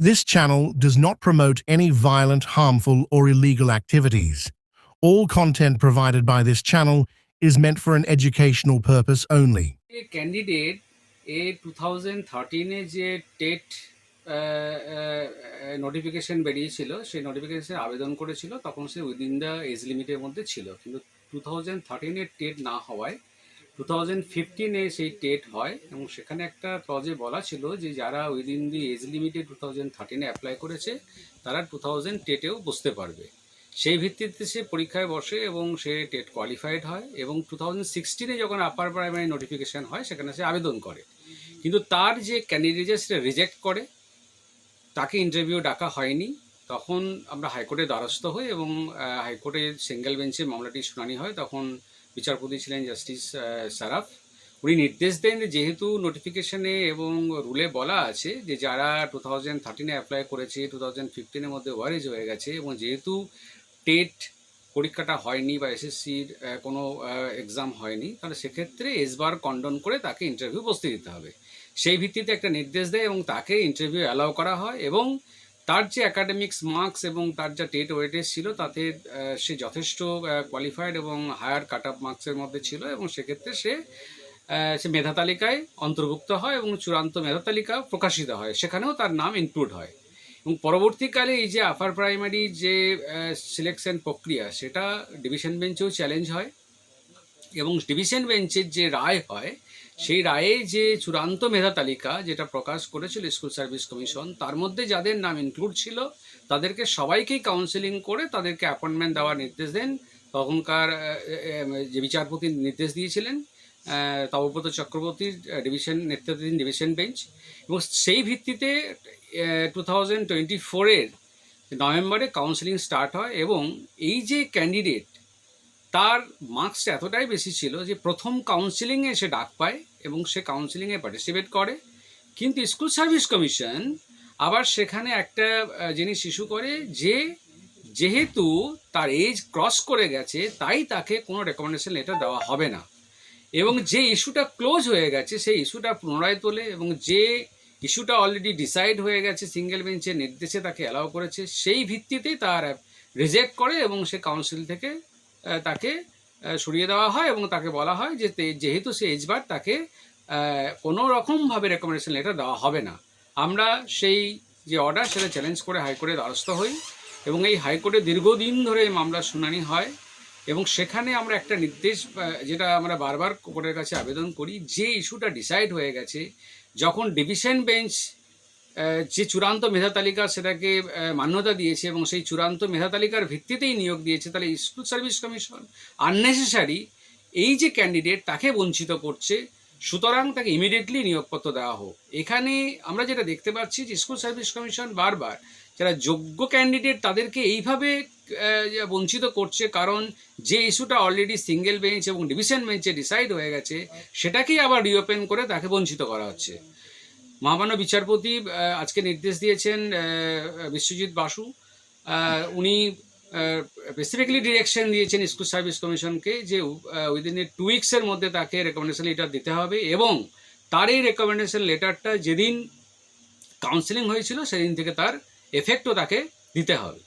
This channel does not promote any violent, harmful, or illegal activities. All content provided by this channel is meant for an educational purpose only. A candidate a two thousand থার্টিনে যে TET notification বেরিয়েছিল সেই notification আবেদন করেছিল তখন সে within the age লিমিটের মধ্যে ছিল কিন্তু টু থাউজেন্ড থার্টিনের টেট না হওয়ায় টু থাউজেন্ড ফিফটিনে সেই টেট হয় এবং সেখানে একটা ক্লজে বলা ছিল যে যারা উইদিন দি এজ লিমিটে টু থাউজেন্ড থার্টিনে অ্যাপ্লাই করেছে, তারা টু থাউজেন্ড টেটেও বসতে পারবে। সেই ভিত্তিতে সে পরীক্ষায় বসে এবং সে টেট কোয়ালিফাইড হয় এবং টু থাউজেন্ড সিক্সটিনে যখন আপার প্রাইমারি নোটিফিকেশান হয়, সেখানে সে আবেদন করে। কিন্তু তার যে ক্যান্ডিডেট সেটা রিজেক্ট করে, তাকে ইন্টারভিউ ডাকা হয়নি। তখন আমরা হাইকোর্টে দ্বারস্থ হই এবং হাইকোর্টে সিঙ্গেল বেঞ্চে মামলাটি শুনানি হয়। তখন বিচারপতি ছিলেন জাস্টিস সারাফ। উনি নির্দেশ দেন যেহেতু নোটিফিকেশনে এবং রুলে বলা আছে যে যারা টু থাউজেন্ড থার্টিনে অ্যাপ্লাই করেছে, টু থাউজেন্ড ফিফটিনের মধ্যে ওয়ারেজ হয়ে গেছে এবং যেহেতু টেট পরীক্ষাটা হয়নি বা এসএসসির কোনো এক্সাম হয়নি, তাহলে সেক্ষেত্রে এসবার কন্ডন করে তাকে ইন্টারভিউ বসতে দিতে হবে। সেই ভিত্তিতে একটা নির্দেশ দেয় এবং তাকে ইন্টারভিউ অ্যালাউ করা হয় এবং তার যে একাডেমিক্স মার্কস এবং তার যা টেট ওয়েটেজ ছিল, তাতে সে যথেষ্ট কোয়ালিফাইড এবং হায়ার কাট আপ মার্কসের মধ্যে ছিল এবং সেক্ষেত্রে সে সে মেধা তালিকায় অন্তর্ভুক্ত হয় এবং চূড়ান্ত মেধা তালিকা প্রকাশিত হয়। সেখানেও তার নাম ইনক্লুড হয়। এবং পরবর্তীকালে এই যে আপার প্রাইমারি যে সিলেকশন প্রক্রিয়া, সেটা ডিভিশন বেঞ্চেও চ্যালেঞ্জ হয়। এবং ডিভিশন বেঞ্চের যে রায় হয় সেই রায়ে যে চূড়ান্ত মেধা তালিকা যেটা প্রকাশ করেছিল স্কুল সার্ভিস কমিশন তার মধ্যে যাদের নাম ইনক্লুড ছিল তাদেরকে সবাইকেই কাউন্সেলিং করে তাদেরকে অ্যাপয়েন্টমেন্ট দেওয়ার নির্দেশ দেন। তখনকার যে বিচারপতি নির্দেশ দিয়েছিলেন আহ, তপব্রত চক্রবর্তীর ডিভিশন নেতৃত্বাধীন ডিভিশন বেঞ্চ এবং সেই ভিত্তিতে টু থাউজেন্ড টোয়েন্টি ফোরের নভেম্বরে কাউন্সেলিং স্টার্ট হয় এবং এই যে ক্যান্ডিডেট তার মার্কসটা এতটাই বেশি ছিল যে প্রথম কাউন্সিলিংয়ে সে ডাক পায় এবং সে কাউন্সিলিংয়ে পার্টিসিপেট করে। কিন্তু স্কুল সার্ভিস কমিশন আবার সেখানে একটা জিনিস ইস্যু করে যে যেহেতু তার এজ ক্রস করে গেছে, তাই তাকে কোনো রেকমেন্ডেশন লেটার দেওয়া হবে না। এবং যে ইস্যুটা ক্লোজ হয়ে গেছে, সেই ইস্যুটা পুনরায় তোলে এবং যে ইস্যুটা অলরেডি ডিসাইড হয়ে গেছে সিঙ্গেল বেঞ্চের নির্দেশে তাকে অ্যালাউ করেছে, সেই ভিত্তিতেই তার রিজেক্ট করে এবং সে কাউন্সিল থেকে তাকে সরিয়ে দেওয়া হয় এবং তাকে বলা হয় যে যেহেতু সে এজবার তাকে কোনো রকমভাবে রেকমেন্ডেশন লেটার দেওয়া হবে না। আমরা সেই যে অর্ডার সেটা চ্যালেঞ্জ করে হাইকোর্টে দ্বারস্থ হই এবং এই হাইকোর্টে দীর্ঘদিন ধরে এই মামলার শুনানি হয় এবং সেখানে আমরা একটা নির্দেশ যেটা আমরা বারবার কোর্টের কাছে আবেদন করি, যে ইস্যুটা ডিসাইড হয়ে গেছে, যখন ডিভিশন বেঞ্চ যে চূড়ান্ত মেধা তালিকা সেটাকে মান্যতা দিয়েছে এবং সেই চূড়ান্ত মেধা তালিকার ভিত্তিতেই নিয়োগ দিয়েছে, তাহলে স্কুল সার্ভিস কমিশন আননেসেসারি এই যে ক্যান্ডিডেট তাকে বঞ্চিত করছে, সুতরাং তাকে ইমিডিয়েটলি নিয়োগপত্র দেওয়া হোক। এখানে আমরা যেটা দেখতে পাচ্ছি যে স্কুল সার্ভিস কমিশন বারবার যারা যোগ্য ক্যান্ডিডেট তাদেরকে এইভাবে বঞ্চিত করছে কারণ যে ইস্যুটা অলরেডি সিঙ্গেল বেঞ্চ এবং ডিভিশন বেঞ্চে ডিসাইড হয়ে গেছে, সেটাকেই আবার রিওপেন করে তাকে বঞ্চিত করা হচ্ছে। মহামান্য বিচারপতি আজকে নির্দেশ দিয়েছেন বিশ্বজিৎ বাসু। উনি স্পেসিফিকলি ডিরেকশন দিয়েছেন স্কুল সার্ভিস কমিশনকে যে উইদিন এ টু উইক্সের মধ্যে তাকে রেকমেন্ডেশন লেটার দিতে হবে এবং তার এই রেকমেন্ডেশন লেটারটা যেদিন কাউন্সেলিং হয়েছিল, সেদিন থেকে তার এফেক্টও তাকে দিতে হবে।